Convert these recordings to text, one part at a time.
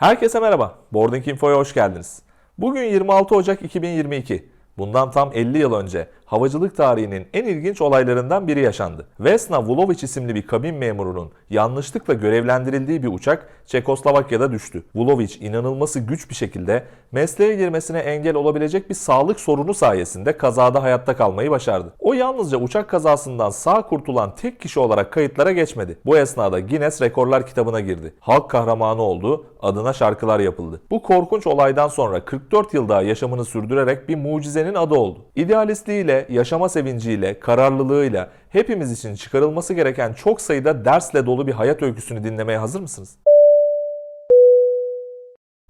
Herkese merhaba. Boarding Info'ya hoş geldiniz. Bugün 26 Ocak 2022. Bundan tam 50 yıl önce havacılık tarihinin en ilginç olaylarından biri yaşandı. Vesna Vulovic isimli bir kabin memurunun yanlışlıkla görevlendirildiği bir uçak Çekoslovakya'da düştü. Vulovic inanılması güç bir şekilde mesleğe girmesine engel olabilecek bir sağlık sorunu sayesinde kazada hayatta kalmayı başardı. O yalnızca uçak kazasından sağ kurtulan tek kişi olarak kayıtlara geçmedi. Bu esnada Guinness Rekorlar kitabına girdi. Halk kahramanı oldu, adına şarkılar yapıldı. Bu korkunç olaydan sonra 44 yıl daha yaşamını sürdürerek bir mucizenin adı oldu. İdealistliğiyle, yaşama sevinciyle, kararlılığıyla hepimiz için çıkarılması gereken çok sayıda dersle dolu bir hayat öyküsünü dinlemeye hazır mısınız?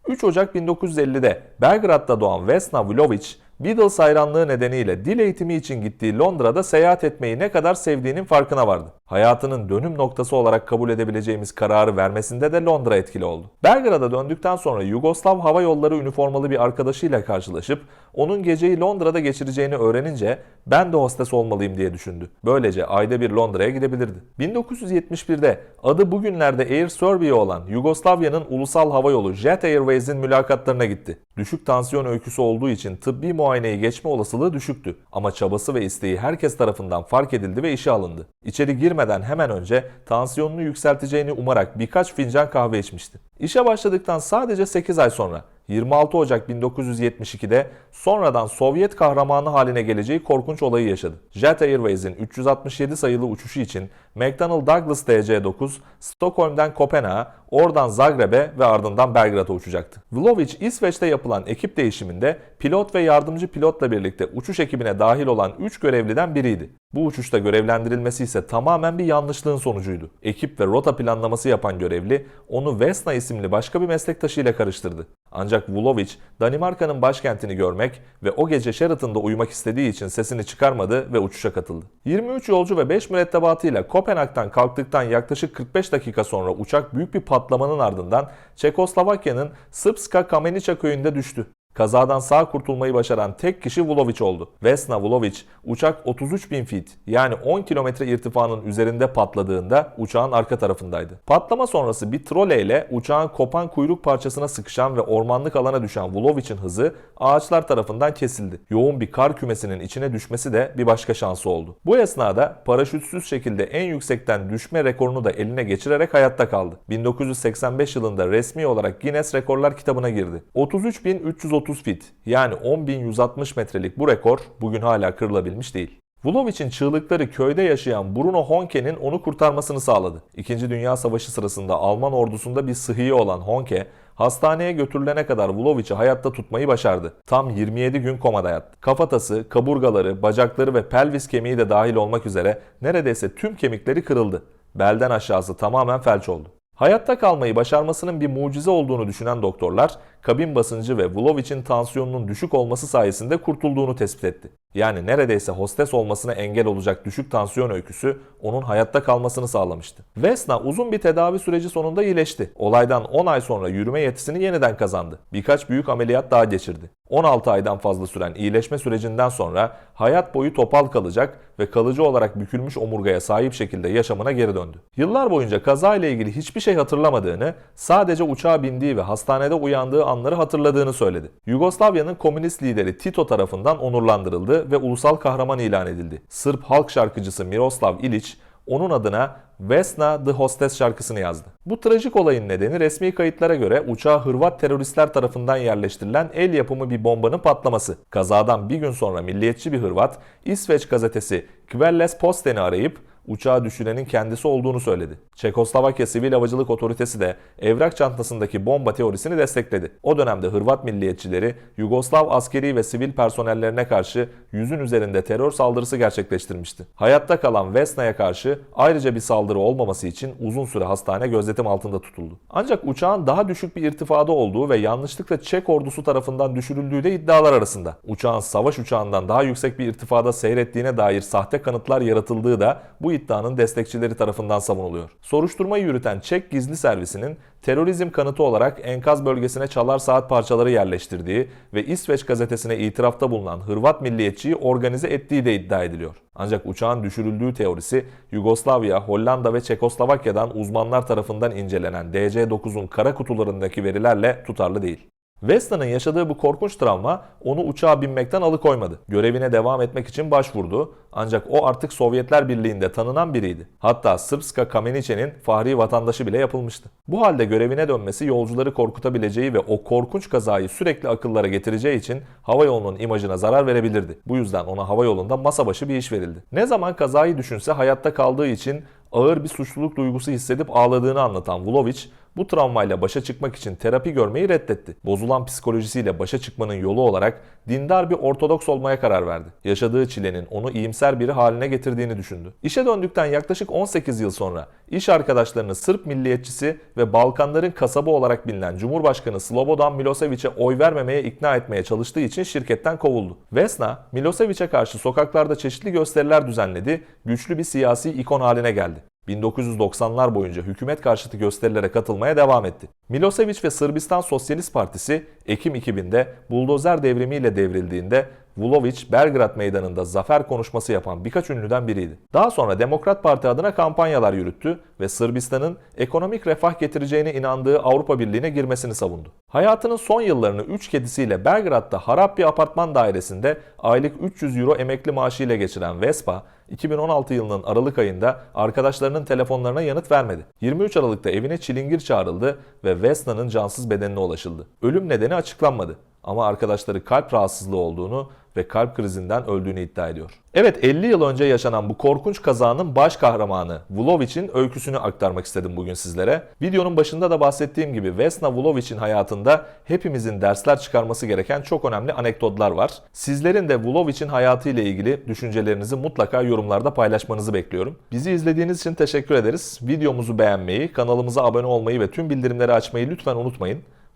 3 Ocak 1950'de Belgrad'da doğan Vesna Vulovic, Beatles hayranlığı nedeniyle dil eğitimi için gittiği Londra'da seyahat etmeyi ne kadar sevdiğinin farkına vardı. Hayatının dönüm noktası olarak kabul edebileceğimiz kararı vermesinde de Londra etkili oldu. Belgrad'a döndükten sonra Yugoslav Hava Yolları üniformalı bir arkadaşıyla karşılaşıp onun geceyi Londra'da geçireceğini öğrenince ben de hostes olmalıyım diye düşündü. Böylece ayda bir Londra'ya gidebilirdi. 1971'de adı bugünlerde Air Serbia olan Yugoslavya'nın ulusal hava yolu Jet Airways'in mülakatlarına gitti. Düşük tansiyon öyküsü olduğu için tıbbi muayeneyi geçme olasılığı düşüktü. Ama çabası ve isteği herkes tarafından fark edildi ve işe alındı. İçeri girmeden hemen önce tansiyonunu yükselteceğini umarak birkaç fincan kahve içmişti. İşe başladıktan sadece 8 ay sonra 26 Ocak 1972'de sonradan Sovyet kahramanı haline geleceği korkunç olayı yaşadı. Jet Airways'in 367 sayılı uçuşu için McDonnell Douglas DC-9 Stockholm'den Kopenhag'a, oradan Zagreb'e ve ardından Belgrad'a uçacaktı. Vlaovic İsveç'te yapılan ekip değişiminde pilot ve yardımcı pilotla birlikte uçuş ekibine dahil olan 3 görevliden biriydi. Bu uçuşta görevlendirilmesi ise tamamen bir yanlışlığın sonucuydu. Ekip ve rota planlaması yapan görevli onu Vesna isimli başka bir meslektaşıyla karıştırdı. Ancak Vulovic Danimarka'nın başkentini görmek ve o gece Sheraton'da uyumak istediği için sesini çıkarmadı ve uçuşa katıldı. 23 yolcu ve 5 mürettebatıyla Kopenhag'dan kalktıktan yaklaşık 45 dakika sonra uçak büyük bir patlamanın ardından Çekoslovakya'nın Srpska Kamenica köyünde düştü. Kazadan sağ kurtulmayı başaran tek kişi Vulovic oldu. Vesna Vulovic uçak 33 bin feet yani 10 kilometre irtifanın üzerinde patladığında uçağın arka tarafındaydı. Patlama sonrası bir troleyle uçağın kopan kuyruk parçasına sıkışan ve ormanlık alana düşen Vulovic'in hızı ağaçlar tarafından kesildi. Yoğun bir kar kümesinin içine düşmesi de bir başka şansı oldu. Bu esnada paraşütsüz şekilde en yüksekten düşme rekorunu da eline geçirerek hayatta kaldı. 1985 yılında resmi olarak Guinness Rekorlar kitabına girdi. 33.330 fit yani 10.160 metrelik bu rekor bugün hala kırılabilmiş değil. Vulovic'in çığlıkları köyde yaşayan Bruno Honke'nin onu kurtarmasını sağladı. İkinci Dünya Savaşı sırasında Alman ordusunda bir sıhhiye olan Honke, hastaneye götürülene kadar Vulovic'i hayatta tutmayı başardı. Tam 27 gün komada yattı. Kafatası, kaburgaları, bacakları ve pelvis kemiği de dahil olmak üzere neredeyse tüm kemikleri kırıldı. Belden aşağısı tamamen felç oldu. Hayatta kalmayı başarmasının bir mucize olduğunu düşünen doktorlar, kabin basıncı ve Vulovic'in tansiyonunun düşük olması sayesinde kurtulduğunu tespit etti. Yani neredeyse hostes olmasına engel olacak düşük tansiyon öyküsü onun hayatta kalmasını sağlamıştı. Vesna uzun bir tedavi süreci sonunda iyileşti. Olaydan 10 ay sonra yürüme yetisini yeniden kazandı. Birkaç büyük ameliyat daha geçirdi. 16 aydan fazla süren iyileşme sürecinden sonra hayat boyu topal kalacak ve kalıcı olarak bükülmüş omurgaya sahip şekilde yaşamına geri döndü. Yıllar boyunca kaza ile ilgili hiçbir şey hatırlamadığını, sadece uçağa bindiği ve hastanede uyandığı anları hatırladığını söyledi. Yugoslavya'nın komünist lideri Tito tarafından onurlandırıldı ve ulusal kahraman ilan edildi. Sırp halk şarkıcısı Miroslav İliç onun adına Vesna the Hostess şarkısını yazdı. Bu trajik olayın nedeni resmi kayıtlara göre uçağa Hırvat teröristler tarafından yerleştirilen el yapımı bir bombanın patlaması. Kazadan bir gün sonra milliyetçi bir Hırvat, İsveç gazetesi Kvelles Posten'i arayıp uçağı düşürenin kendisi olduğunu söyledi. Çekoslovakya Sivil Havacılık Otoritesi de evrak çantasındaki bomba teorisini destekledi. O dönemde Hırvat milliyetçileri Yugoslav askeri ve sivil personellerine karşı yüzün üzerinde terör saldırısı gerçekleştirmişti. Hayatta kalan Vesna'ya karşı ayrıca bir saldırı olmaması için uzun süre hastane gözetim altında tutuldu. Ancak uçağın daha düşük bir irtifada olduğu ve yanlışlıkla Çek ordusu tarafından düşürüldüğü de iddialar arasında. Uçağın savaş uçağından daha yüksek bir irtifada seyrettiğine dair sahte kanıtlar yaratıldığı da bu iddianın destekçileri tarafından savunuluyor. Soruşturmayı yürüten Çek gizli servisinin terörizm kanıtı olarak enkaz bölgesine çalar saat parçaları yerleştirdiği ve İsveç gazetesine itirafta bulunan Hırvat milliyetçiyi organize ettiği de iddia ediliyor. Ancak uçağın düşürüldüğü teorisi Yugoslavya, Hollanda ve Çekoslovakya'dan uzmanlar tarafından incelenen DC-9'un kara kutularındaki verilerle tutarlı değil. Vesna'nın yaşadığı bu korkunç travma onu uçağa binmekten alıkoymadı. Görevine devam etmek için başvurdu ancak o artık Sovyetler Birliği'nde tanınan biriydi. Hatta Srpska Kamenice'nin fahri vatandaşı bile yapılmıştı. Bu halde görevine dönmesi yolcuları korkutabileceği ve o korkunç kazayı sürekli akıllara getireceği için havayolunun imajına zarar verebilirdi. Bu yüzden ona havayolunda masa başı bir iş verildi. Ne zaman kazayı düşünse hayatta kaldığı için ağır bir suçluluk duygusu hissedip ağladığını anlatan Vulovic, bu travmayla başa çıkmak için terapi görmeyi reddetti. Bozulan psikolojisiyle başa çıkmanın yolu olarak dindar bir ortodoks olmaya karar verdi. Yaşadığı çilenin onu iyimser biri haline getirdiğini düşündü. İşe döndükten yaklaşık 18 yıl sonra iş arkadaşlarını Sırp milliyetçisi ve Balkanların kasabı olarak bilinen Cumhurbaşkanı Slobodan Milosevic'e oy vermemeye ikna etmeye çalıştığı için şirketten kovuldu. Vesna, Milosevic'e karşı sokaklarda çeşitli gösteriler düzenledi, güçlü bir siyasi ikon haline geldi. 1990'lar boyunca hükümet karşıtı gösterilere katılmaya devam etti. Milosevic ve Sırbistan Sosyalist Partisi Ekim 2000'de buldozer devrimiyle devrildiğinde Vulovic Belgrad meydanında zafer konuşması yapan birkaç ünlüden biriydi. Daha sonra Demokrat Parti adına kampanyalar yürüttü ve Sırbistan'ın ekonomik refah getireceğine inandığı Avrupa Birliği'ne girmesini savundu. Hayatının son yıllarını 3 kedisiyle Belgrad'da harap bir apartman dairesinde aylık 300 euro emekli maaşıyla geçiren Vespa, 2016 yılının Aralık ayında arkadaşlarının telefonlarına yanıt vermedi. 23 Aralık'ta evine çilingir çağrıldı ve Vesna'nın cansız bedenine ulaşıldı. Ölüm nedeni açıklanmadı ama arkadaşları kalp rahatsızlığı olduğunu ve kalp krizinden öldüğünü iddia ediyor. Evet 50 yıl önce yaşanan bu korkunç kazanın baş kahramanı Vulovic'in öyküsünü aktarmak istedim bugün sizlere. Videonun başında da bahsettiğim gibi Vesna Vulovic'in hayatında hepimizin dersler çıkarması gereken çok önemli anekdotlar var. Sizlerin de Vulovic'in hayatı ile ilgili düşüncelerinizi mutlaka yorumlarda paylaşmanızı bekliyorum. Bizi izlediğiniz için teşekkür ederiz. Videomuzu beğenmeyi, kanalımıza abone olmayı ve tüm bildirimleri açmayı lütfen unutmayın.